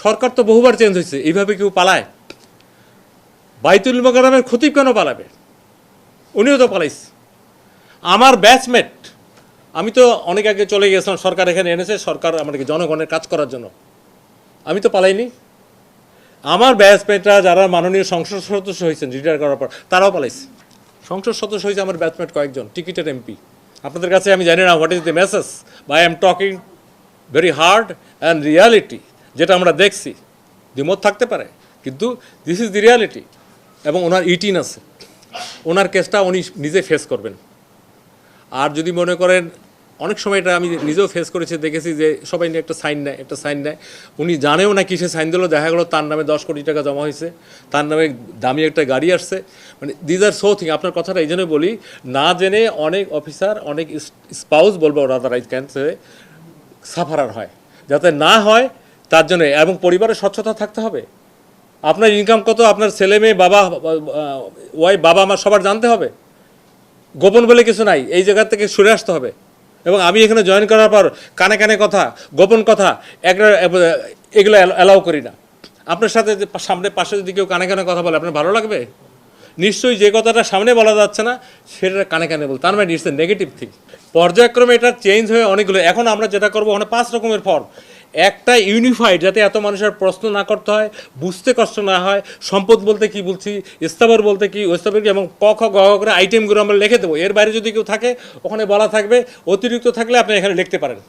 সরকার তো বহুবার চেঞ্জ হয়েছে, এইভাবে কেউ পালায়। বাইতুল মোকারমের খতিব কেন পালাবে? উনিও তো পালাইছে। আমার ব্যাচমেট আমি তো অনেক আগে চলে গেছিলাম, সরকার এখানে এনেছে, সরকার আমাদেরকে জনগণের কাজ করার জন্য। আমি তো পালাইনি। আমার ব্যাচমেটরা যারা মাননীয় সংসদ সদস্য হয়েছেন রিটায়ার করার পর, তারাও পালাইছে। সংসদ সদস্য হয়েছে আমার ব্যাচমেট কয়েকজন টিকিটের এমপি আপনাদের কাছে আমি জানি না what is the message by I'm talking very hard and reality যেটা আমরা দেখছি, দ্বিমত থাকতে পারে, কিন্তু দিস ইজ দি রিয়ালিটি এবং ওনার ইটিন আছে। ওনার কেসটা উনি নিজে ফেস করবেন। আর যদি মনে করেন, অনেক সময় এটা আমি নিজেও ফেস করেছি, দেখেছি যে সবাই নিয়ে একটা সাইন নেয়, একটা সাইন নেয়। উনি জানেও না কিসে সাইন দিল, দেখা গেলো তার নামে দশ কোটি টাকা জমা হয়েছে, তার নামে দামি একটা গাড়ি আসছে। মানে দিজ আর সো থিং আপনার কথাটা এই জন্য বলি, না জেনে অনেক অফিসার অনেক স্পাউস বলব rather I can say sufferer হয়। যাতে না হয় তার জন্য, এবং পরিবারের স্বচ্ছতা থাকতে হবে। আপনার ইনকাম কত, আপনার ছেলে মেয়ে, বাবা ওয়াই বাবা, মা, সবার জানতে হবে। গোপন বলে কিছু নাই, এই জায়গা থেকে সরে আসতে হবে। এবং আমি এখানে জয়েন করার পর কানে কানে কথা, গোপন কথা, একটা, এগুলো অ্যালাউ করি না। আপনার সাথে সামনে, পাশে যদি কেউ কানে কানে কথা বলে, আপনার ভালো লাগবে? নিশ্চয়ই যে কথাটা সামনে বলা যাচ্ছে না, সেটা কানে কানে বল, তার মানে এ নেগেটিভ থিং পর্যায়ক্রমে এটা চেঞ্জ হয়ে অনেকগুলো, এখন আমরা যেটা করব, ওখানে পাঁচ রকমের ফর্ম একটা ইউনিফাইড যাতে এত মানুষের প্রশ্ন না করতে হয়, বুঝতে কষ্ট না হয়, সম্পদ বলতে কি বলছি ইস্তাবর বলতে কি ওস্তাবর কি, এবং ক, খ করে আইটেমগুলো আমরা লিখে দেবো। এর বাইরে যদি কেউ থাকে, ওখানে বলা থাকবে, অতিরিক্ত থাকলে আপনি এখানে লিখতে পারেন।